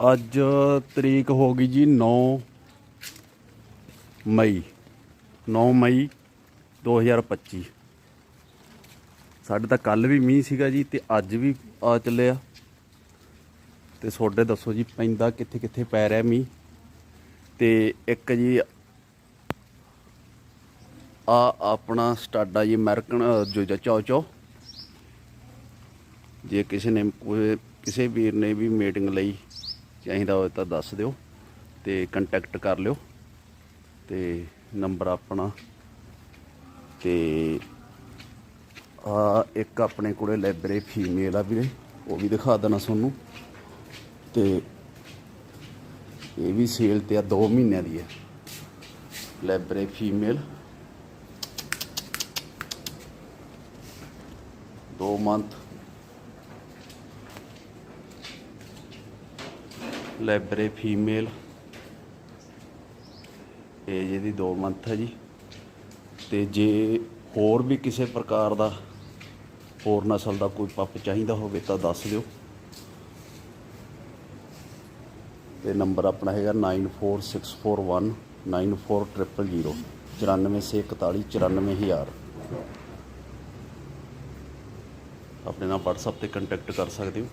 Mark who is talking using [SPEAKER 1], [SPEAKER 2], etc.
[SPEAKER 1] ਅੱਜ ਤਰੀਕ ਹੋ ਗਈ ਜੀ 9 ਮਈ 9 ਮਈ 2025 ਸਾਡੇ ਤਾਂ ਕੱਲ ਵੀ ਮੀਂਹ ਸੀਗਾ ਜੀ ਤੇ ਅੱਜ ਵੀ ਆ ਚੱਲਿਆ। ਤੇ ਤੁਹਾਡੇ ਦੱਸੋ ਜੀ ਪੈਂਦਾ ਕਿੱਥੇ ਕਿੱਥੇ ਪੈ ਰਿਹਾ ਮੀਂਹ? ਤੇ ਇੱਕ ਜੀ ਆ ਆਪਣਾ ਸਟਾਡਾ ਜੀ ਅਮਰੀਕਨ ਜੋ ਚੌ ਚੌ। ਜੇ ਕਿਸੇ ਨੇ ਕਿਸੇ ਵੀਰ ਨੇ ਵੀ ਮੀਟਿੰਗ ਲਈ। ਚਾਹੀਦਾ ਹੋਵੇ ਤਾਂ ਦੱਸ ਦਿਓ ਤੇ ਕੰਟੈਕਟ ਕਰ ਲਿਓ ਤੇ ਨੰਬਰ ਆਪਣਾ ਤੇ ਆ ਇੱਕ ਆਪਣੇ ਕੋਲੇ ਲਾਇਬ੍ਰੇਰੀ ਫੀਮੇਲ ਆ ਵੀਰੇ, ਉਹ ਵੀ ਦਿਖਾ ਦੇਣਾ ਤੁਹਾਨੂੰ ਤੇ ਇਹ ਵੀ ਸੇਲ ਤੇ ਆ 2 ਮਹੀਨਿਆਂ ਦੀ ਹੈ library female 2 month library female. Age ਇਹਦੀ 2 ਮੰਥ ਹੈ ਜੀ। ਤੇ ਜੇ ਹੋਰ ਵੀ ਕਿਸੇ ਪ੍ਰਕਾਰ ਦਾ ਹੋਰ ਨਸਲ ਦਾ ਕੋਈ ਪੱਪ ਚਾਹੀਦਾ ਹੋਵੇ ਤਾਂ ਦੱਸ ਦਿਓ। ਤੇ ਨੰਬਰ ਆਪਣਾ ਹੈਗਾ 94641 94000 94141 94000 ਆਪਣੇ ਨਾਲ WhatsApp ਤੇ ਕੰਟੈਕਟ ਕਰ ਸਕਦੇ ਹੋ।